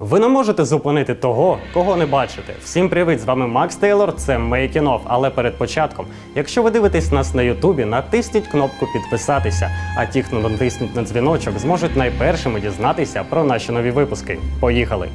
Ви не можете зупинити того, кого не бачите. Всім привіт! З вами Макс Тейлор. Це Making Off. Але перед початком, якщо ви дивитесь нас на Ютубі, натисніть кнопку підписатися. А ті, хто натиснуть на дзвіночок, зможуть найпершими дізнатися про наші нові випуски. Поїхали!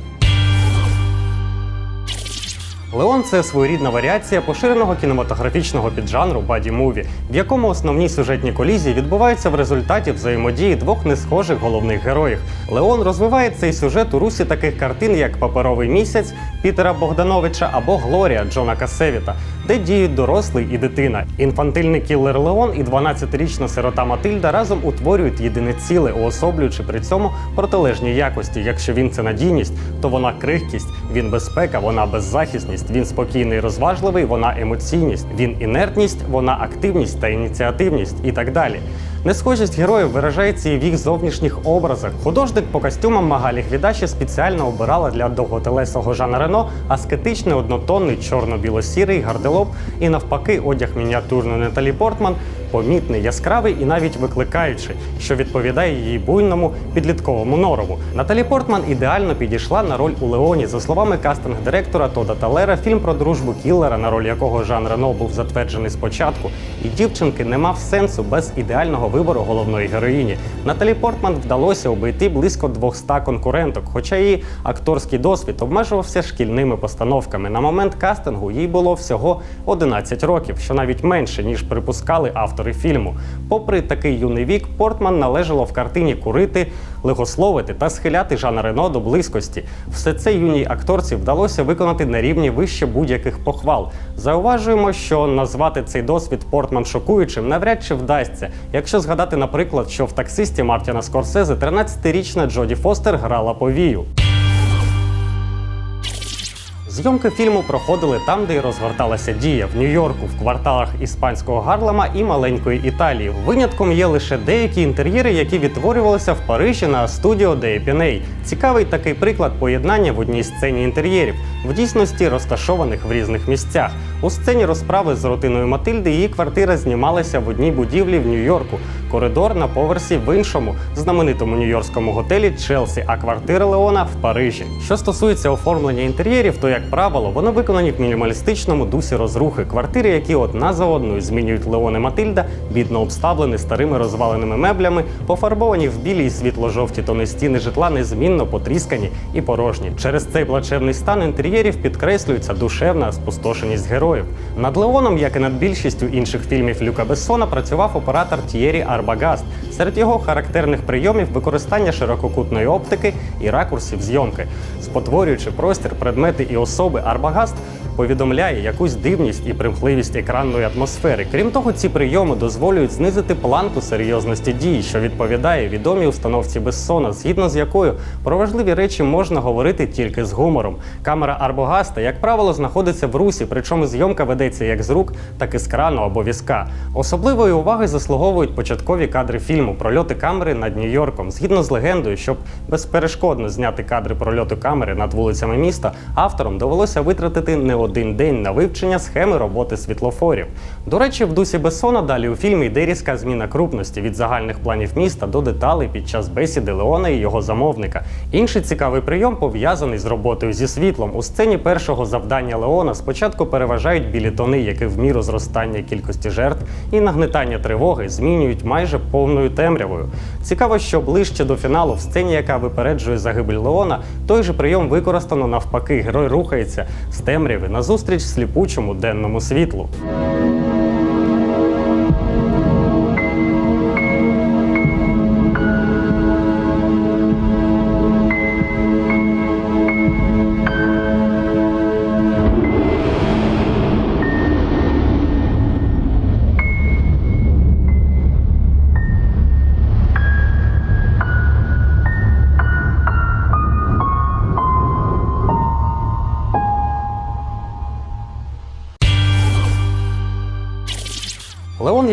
Леон це своєрідна варіація поширеного кінематографічного піджанру баді муві, в якому основні сюжетні колізії відбуваються в результаті взаємодії двох несхожих головних героїв. Леон розвиває цей сюжет у русі таких картин, як Паперовий місяць Пітера Богдановича або Глорія Джона Касевіта, де діють дорослий і дитина. Інфантильний кіллер Леон і 12-річна сирота Матильда разом утворюють єдине ціле, уособлюючи при цьому протилежні якості. Якщо він це надійність, то вона крихкість, він безпека, вона беззахисність, він спокійний, розважливий, вона емоційність, він інертність, вона активність та ініціативність і так далі. Несхожість героїв виражається і в їх зовнішніх образах. Художник по костюмам Магалі Гвідаші спеціально обирала для довготелесого Жана Рено аскетичний однотонний чорно-біло-сірий гардероб і навпаки одяг мініатюрної Наталі Портман помітний, яскравий і навіть викликаючий, що відповідає її буйному підлітковому норову. Наталі Портман ідеально підійшла на роль у Леоні. За словами кастинг-директора Тода Талера, фільм про дружбу кіллера, на роль якого Жан Рено був затверджений спочатку, і дівчинки не мав сенсу без ідеального вибору головної героїні. Наталі Портман вдалося обійти близько 200 конкуренток, хоча її акторський досвід обмежувався шкільними постановками. На момент кастингу їй було всього 11 років, що навіть менше ніж припускали автори фільму. Попри такий юний вік, Портман належало в картині курити, лихословити та схиляти Жана Рено до близькості. Все це юній акторці вдалося виконати на рівні вище будь-яких похвал. Зауважуємо, що назвати цей досвід Портман шокуючим навряд чи вдасться. Якщо згадати, наприклад, що в таксисті Мартіна Скорсезе 13-річна Джоді Фостер грала повію. Зйомки фільму проходили там, де й розгорталася дія в Нью-Йорку, в кварталах іспанського Гарлема і маленької Італії. Винятком є лише деякі інтер'єри, які відтворювалися в Парижі на студіо де Епіней. Цікавий такий приклад поєднання в одній сцені інтер'єрів, в дійсності розташованих в різних місцях. У сцені розправи з рутиною Матильди її квартира знімалася в одній будівлі в Нью-Йорку. Коридор на поверсі в іншому знаменитому нью-йоркському готелі Челсі, а квартира Леона в Парижі. Що стосується оформлення інтер'єрів, то як правило, вони виконані в мінімалістичному дусі розрухи. Квартири, які одна за одною змінюють Леон і Матильда, бідно обставлені старими розваленими меблями, пофарбовані в білі і світло-жовті тони стіни житла, незмінно потріскані і порожні. Через цей плачевний стан інтер'єрів підкреслюється душевна спустошеність героїв. Над Леоном, як і над більшістю інших фільмів Люка Бессона, працював оператор Тієрі Арбагаст. Серед його характерних прийомів використання ширококутної оптики і ракурсів зйомки, спотворюючи простір, предмети і особи, Арбагаст повідомляє якусь дивність і примхливість екранної атмосфери. Крім того, ці прийоми дозволюють знизити планку серйозності дії, що відповідає відомій установці Бессона, згідно з якою про важливі речі можна говорити тільки з гумором. Камера Арбогаста, як правило, знаходиться в русі, причому зйомка ведеться як з рук, так і з крану або візка. Особливої уваги заслуговують початкові кадри фільму прольоти камери над Нью-Йорком. Згідно з легендою, щоб безперешкодно зняти кадри прольоту камери над вулицями міста, авторам довелося витратити не один день на вивчення схеми роботи світлофорів. До речі, в дусі Бессона далі у фільмі йде різка зміна крупності від загальних планів міста до деталей під час бесіди Леона і його замовника. Інший цікавий прийом пов'язаний з роботою зі світлом. У сцені першого завдання Леона спочатку переважають білі тони, які в міру зростання кількості жертв і нагнетання тривоги змінюють майже повною темрявою. Цікаво, що ближче до фіналу, в сцені, яка випереджує загибель Леона, той же прийом використано навпаки. Герой рухається з темряви назустріч сліпучому денному світлу.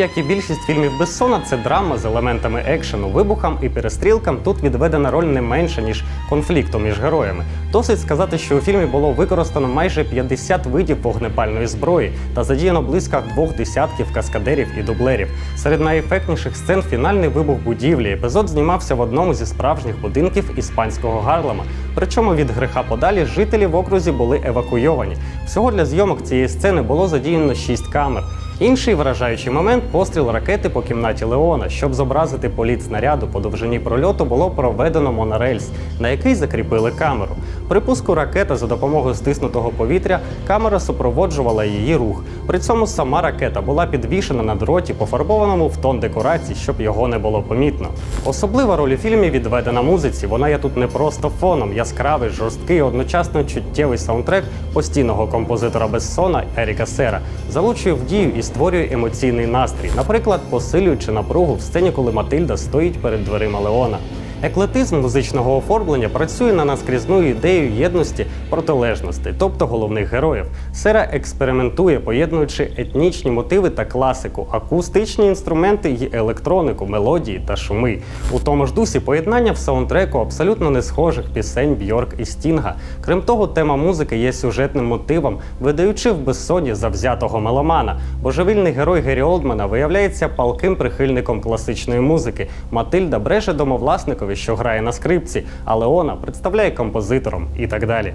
Як і більшість фільмів Бессона, це драма з елементами екшену, вибухам і перестрілкам. Тут відведена роль не менша, ніж конфлікту між героями. Досить сказати, що у фільмі було використано майже 50 видів вогнепальної зброї та задіяно близько двох десятків каскадерів і дублерів. Серед найефектніших сцен фінальний вибух будівлі. Епізод знімався в одному зі справжніх будинків іспанського Гарлема. Причому від греха подалі жителі в окрузі були евакуйовані. Всього для зйомок цієї сцени було задіяно 6 камер. Інший вражаючий момент постріл ракети по кімнаті Леона. Щоб зобразити політ снаряду по довжині прольоту, було проведено монорельс, на який закріпили камеру. При пуску ракети за допомогою стиснутого повітря камера супроводжувала її рух. При цьому сама ракета була підвішена на дроті, пофарбованому в тон декорацій, щоб його не було помітно. Особлива роль у фільмі відведена музиці. Вона є тут не просто фоном, яскравий, жорсткий, одночасно чуттєвий саундтрек постійного композитора Бессона Еріка Сера залучує в дію і створює емоційний настрій, наприклад, посилюючи напругу в сцені, коли Матильда стоїть перед дверима Леона. Еклетизм музичного оформлення працює на наскрізну ідею єдності протилежностей, тобто головних героїв. Сера експериментує, поєднуючи етнічні мотиви та класику, акустичні інструменти й електронику, мелодії та шуми. У тому ж дусі поєднання в саундтреку абсолютно не схожих пісень Бьорк і Стінга. Крім того, тема музики є сюжетним мотивом, видаючи в безсоні завзятого меломана. Божевільний герой Гері Олдмана виявляється палким прихильником класичної музики. Матильда бреше домовласникові, що грає на скрипці, а Леона представляє композитором і так далі.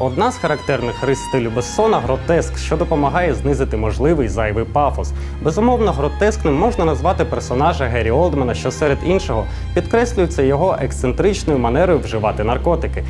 Одна з характерних рис стилю Бессона гротеск, що допомагає знизити можливий зайвий пафос. Безумовно, гротескним можна назвати персонажа Гері Олдмена, що серед іншого підкреслюється його ексцентричною манерою вживати наркотики.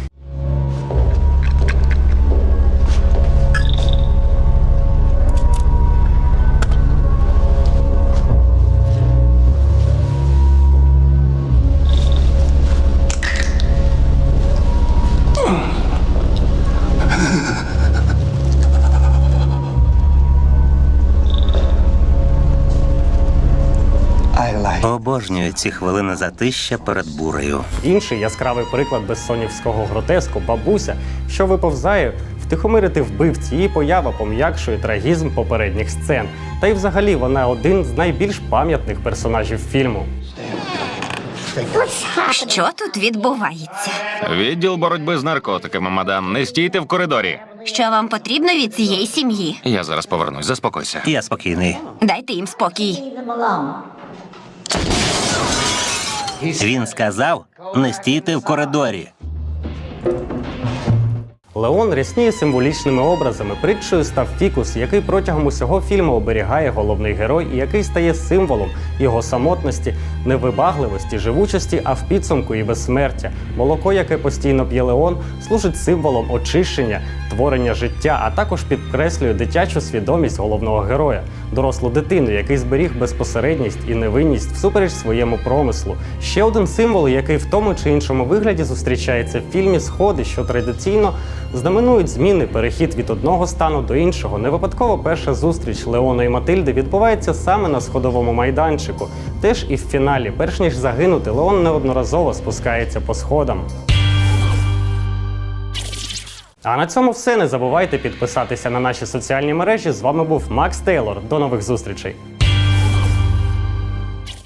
Обожнюю ці хвилини затища перед бурею. Інший яскравий приклад безсонівського гротеску бабуся, що виповзає втихомирити вбивці. Її поява пом'якшує трагізм попередніх сцен. Та й взагалі вона один з найбільш пам'ятних персонажів фільму. Що тут відбувається? Відділ боротьби з наркотиками, мадам. Не стійте в коридорі. Що вам потрібно від цієї сім'ї? Я зараз повернусь. Заспокойся. Я спокійний. Дайте їм спокій. Він сказав: не стійте в коридорі. Леон рясніє символічними образами. Притчою став фікус, який протягом усього фільму оберігає головний герой і який стає символом його самотності, невибагливості, живучості, а в підсумку і безсмертя. Молоко, яке постійно п'є Леон, служить символом очищення, творення життя, а також підкреслює дитячу свідомість головного героя, дорослу дитину, який зберіг безпосередність і невинність всупереч своєму промислу. Ще один символ, який в тому чи іншому вигляді зустрічається в фільмі Сходи, що традиційно знаменують зміни, перехід від одного стану до іншого. Не випадково перша зустріч Леона і Матильди відбувається саме на сходовому майданчику. Теж і в фіналі, перш ніж загинути, Леон неодноразово спускається по сходам. А на цьому все. Не забувайте підписатися на наші соціальні мережі. З вами був Макс Тейлор. До нових зустрічей.